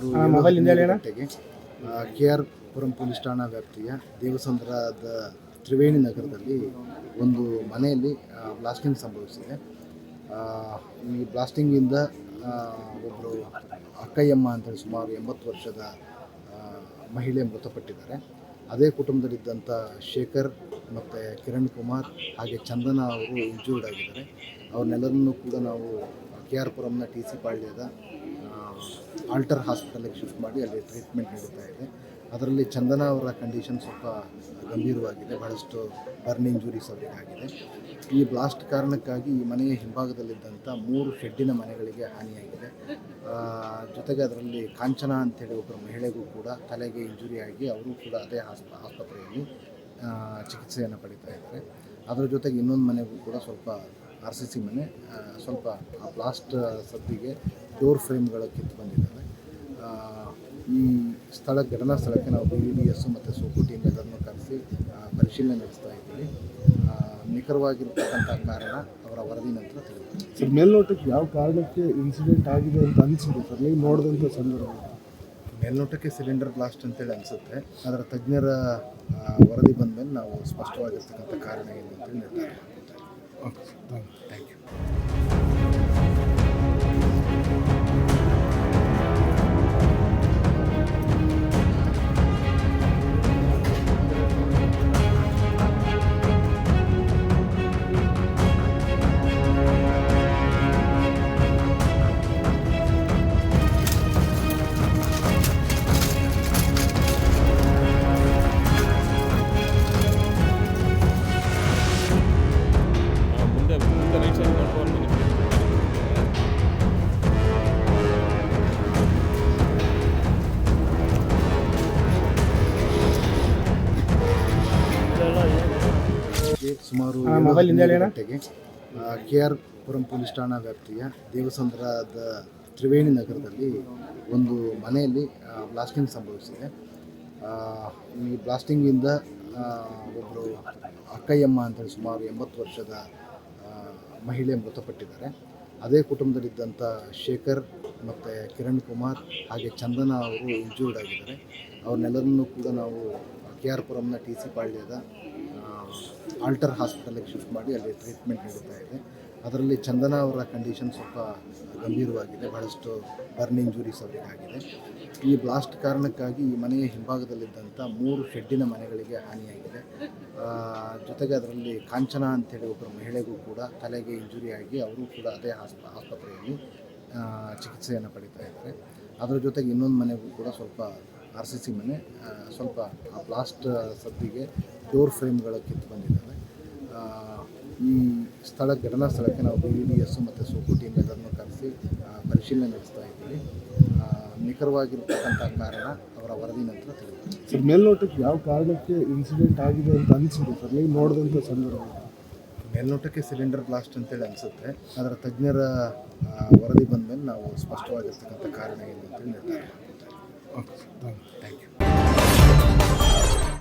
ಗಂಟೆಗೆ K R Puram police ಠಾಣಾ ವ್ಯಾಪ್ತಿಯ ದೇವಸಂದ್ರದ ತ್ರಿವೇಣಿ ನಗರದಲ್ಲಿ ಒಂದು ಮನೆಯಲ್ಲಿ ಬ್ಲಾಸ್ಟಿಂಗ್ ಸಂಭವಿಸಿದೆ. ಈ ಬ್ಲಾಸ್ಟಿಂಗಿಂದ ಒಬ್ಬರು ಅಕ್ಕಯ್ಯಮ್ಮ ಅಂತೇಳಿ ಸುಮಾರು ಎಂಬತ್ತು ವರ್ಷದ ಮಹಿಳೆ ಮೃತಪಟ್ಟಿದ್ದಾರೆ. ಅದೇ ಕುಟುಂಬದಲ್ಲಿದ್ದಂಥ ಶೇಖರ್ ಮತ್ತು ಕಿರಣ್ ಕುಮಾರ್ ಹಾಗೆ ಚಂದನ ಅವರು ಇಂಜೂರ್ಡ್ ಆಗಿದ್ದಾರೆ. ಅವ್ರನ್ನೆಲ್ಲರನ್ನೂ ಕೂಡ ನಾವು ಕೆ ಆರ್ ಪುರಂನ ಟಿ ಸಿ ಪಾಳ್ಯದ ಆಲ್ಟರ್ ಹಾಸ್ಪಿಟಲಿಗೆ ಶಿಫ್ಟ್ ಮಾಡಿ ಅಲ್ಲಿ ಟ್ರೀಟ್ಮೆಂಟ್ ನೀಡುತ್ತಾ ಇದೆ. ಅದರಲ್ಲಿ ಚಂದನ ಅವರ ಕಂಡೀಷನ್ ಸ್ವಲ್ಪ ಗಂಭೀರವಾಗಿದೆ, ಬಹಳಷ್ಟು ಬರ್ನ್ ಇಂಜುರೀಸ್ ಅವರಿಗೆ ಆಗಿದೆ. ಈ ಬ್ಲಾಸ್ಟ್ ಕಾರಣಕ್ಕಾಗಿ ಈ ಮನೆಯ ಹಿಂಭಾಗದಲ್ಲಿದ್ದಂಥ ಮೂರು ಶೆಡ್ಡಿನ ಮನೆಗಳಿಗೆ ಹಾನಿಯಾಗಿದೆ. ಜೊತೆಗೆ ಅದರಲ್ಲಿ ಕಾಂಚನ ಅಂತೇಳಿ ಒಬ್ಬರು ಮಹಿಳೆಗೂ ಕೂಡ ತಲೆಗೆ ಇಂಜುರಿ ಆಗಿ ಅವರು ಕೂಡ ಅದೇ ಆಸ್ಪ ಆಸ್ಪತ್ರೆಯಲ್ಲಿ ಚಿಕಿತ್ಸೆಯನ್ನು ಪಡಿತಾ ಇದ್ದಾರೆ. ಅದರ ಜೊತೆಗೆ ಇನ್ನೊಂದು ಮನೆಗೂ ಕೂಡ ಸ್ವಲ್ಪ ಆರ್ ಸಿ ಸಿ ಮನೆ ಸ್ವಲ್ಪ ಆ ಪ್ಲಾಸ್ಟ್ ಸದ್ದಿಗೆ ಡೋರ್ ಫ್ರೇಮ್ಗಳ ಕಿತ್ತು ಬಂದಿದ್ದಾವೆ. ಈ ಸ್ಥಳ ಘಟನಾ ಸ್ಥಳಕ್ಕೆ ನಾವು ಬಿ ಡಿ ಎಸ್ ಮತ್ತು ಸೋಪು ಟೀಮ್ ಎಲ್ಲರನ್ನು ಕರೆಸಿ ಪರಿಶೀಲನೆ ನಡೆಸ್ತಾ ಇದ್ದೀವಿ. ನಿಖರವಾಗಿರ್ತಕ್ಕಂಥ ಕಾರಣ ಅವರ ವರದಿ ನಂತರ ತಿಳಿಯುತ್ತೆ ಸರ್ ಮೇಲ್ನೋಟಕ್ಕೆ ಯಾವ ಕಾರಣಕ್ಕೆ ಇನ್ಸಿಡೆಂಟ್ ಆಗಿದೆ ಅಂತ ಅನಿಸಿದೆ ಸರ್? ನೀವು ನೋಡಿದಂಥ ಸಂದರ್ಭ. ಮೇಲ್ನೋಟಕ್ಕೆ ಸಿಲಿಂಡರ್ ಬ್ಲಾಸ್ಟ್ ಅಂತೇಳಿ ಅನಿಸುತ್ತೆ. ಅದರ ತಜ್ಞರ ವರದಿ ಬಂದ ಮೇಲೆ ನಾವು ಸ್ಪಷ್ಟವಾಗಿರ್ತಕ್ಕಂಥ ಕಾರಣ ಏನು ಅಂತೇಳಿ ನಿರ್ಧಾರ. ಓಕೆ ಸರ್ ಥ್ಯಾಂಕ್ ಯು ಸುಮಾರು. ಗಂಟೆಗೆ ಕೆ ಆರ್ ಪುರಂ ಪೊಲೀಸ್ ಠಾಣಾ ವ್ಯಾಪ್ತಿಯ ದೇವಸಂದ್ರದ ತ್ರಿವೇಣಿ ನಗರದಲ್ಲಿ ಒಂದು ಮನೆಯಲ್ಲಿ ಬ್ಲಾಸ್ಟಿಂಗ್ ಸಂಭವಿಸಿದೆ. ಈ ಬ್ಲಾಸ್ಟಿಂಗಿಂದ ಒಬ್ಬರು ಅಕ್ಕಯ್ಯಮ್ಮ ಅಂತೇಳಿ ಸುಮಾರು ಎಂಬತ್ತು ವರ್ಷದ ಮಹಿಳೆ ಮೃತಪಟ್ಟಿದ್ದಾರೆ. ಅದೇ ಕುಟುಂಬದಲ್ಲಿದ್ದಂಥ ಶೇಖರ್ ಮತ್ತು ಕಿರಣ್ ಕುಮಾರ್ ಹಾಗೆ ಚಂದನ ಅವರು ಇಂಜೂರ್ಡ್ ಆಗಿದ್ದಾರೆ. ಅವ್ರನ್ನೆಲ್ಲರನ್ನೂ ಕೂಡ ನಾವು ಕೆ ಆರ್ ಪುರಂನ ಟಿ ಸಿ ಪಾಳ್ಯದ ಆಲ್ಟರ್ ಹಾಸ್ಪಿಟಲಿಗೆ ಶಿಫ್ಟ್ ಮಾಡಿ ಅಲ್ಲಿ ಟ್ರೀಟ್ಮೆಂಟ್ ನೀಡುತ್ತಾ ಇದೆ. ಅದರಲ್ಲಿ ಚಂದನ ಅವರ ಕಂಡೀಷನ್ ಸ್ವಲ್ಪ ಗಂಭೀರವಾಗಿದೆ, ಬಹಳಷ್ಟು ಬರ್ನ್ ಇಂಜುರೀಸ್ ಅವರಿಗೆ ಆಗಿದೆ. ಈ ಬ್ಲಾಸ್ಟ್ ಕಾರಣಕ್ಕಾಗಿ ಈ ಮನೆಯ ಹಿಂಭಾಗದಲ್ಲಿದ್ದಂಥ ಮೂರು ಶೆಡ್ಡಿನ ಮನೆಗಳಿಗೆ ಹಾನಿಯಾಗಿದೆ. ಜೊತೆಗೆ ಅದರಲ್ಲಿ ಕಾಂಚನ ಅಂತೇಳಿ ಒಬ್ಬರು ಮಹಿಳೆಗೂ ಕೂಡ ತಲೆಗೆ ಇಂಜುರಿ ಆಗಿ ಅವರು ಕೂಡ ಅದೇ ಆಸ್ಪ ಆಸ್ಪತ್ರೆಯಲ್ಲಿ ಚಿಕಿತ್ಸೆಯನ್ನು ಪಡಿತಾ ಇದ್ದಾರೆ. ಅದರ ಜೊತೆಗೆ ಇನ್ನೊಂದು ಮನೆಗೂ ಕೂಡ ಸ್ವಲ್ಪ ಆರ್ ಸಿ ಸಿ ಮನೆ ಸ್ವಲ್ಪ ಆ ಪ್ಲಾಸ್ಟ್ ಸದ್ದಿಗೆ ಡೋರ್ ಫ್ರೇಮ್ಗಳ ಕಿತ್ತು ಬಂದಿದ್ದಾವೆ. ಈ ಸ್ಥಳ ಘಟನಾ ಸ್ಥಳಕ್ಕೆ ನಾವು ಬಿ ಡಿ ಎಸ್ ಮತ್ತು ಸೋಪು ಟೀಮ್ ಎಲ್ಲರನ್ನು ಕರೆಸಿ ಪರಿಶೀಲನೆ ನಡೆಸ್ತಾ ಇದ್ದೀವಿ. ನಿಖರವಾಗಿರ್ತಕ್ಕಂಥ ಕಾರಣ ಅವರ ವರದಿ ನಂತರ ಸರ್ ಮೇಲ್ನೋಟಕ್ಕೆ ಯಾವ ಕಾರಣಕ್ಕೆ ಇನ್ಸಿಡೆಂಟ್ ಆಗಿದೆ ಅಂತ ಅನಿಸಿದೆ ಸರ್? ನೀವು ನೋಡಿದಂಥ ಸಂದರ್ಭ. ಮೇಲ್ನೋಟಕ್ಕೆ ಸಿಲಿಂಡರ್ ಬ್ಲಾಸ್ಟ್ ಅಂತೇಳಿ ಅನಿಸುತ್ತೆ. ಅದರ ತಜ್ಞರ ವರದಿ ಬಂದ ಮೇಲೆ ನಾವು ಸ್ಪಷ್ಟವಾಗಿರ್ತಕ್ಕಂಥ ಕಾರಣ ಏನು ಅಂತೇಳಿ ನಿರ್ಧಾರ Thank you.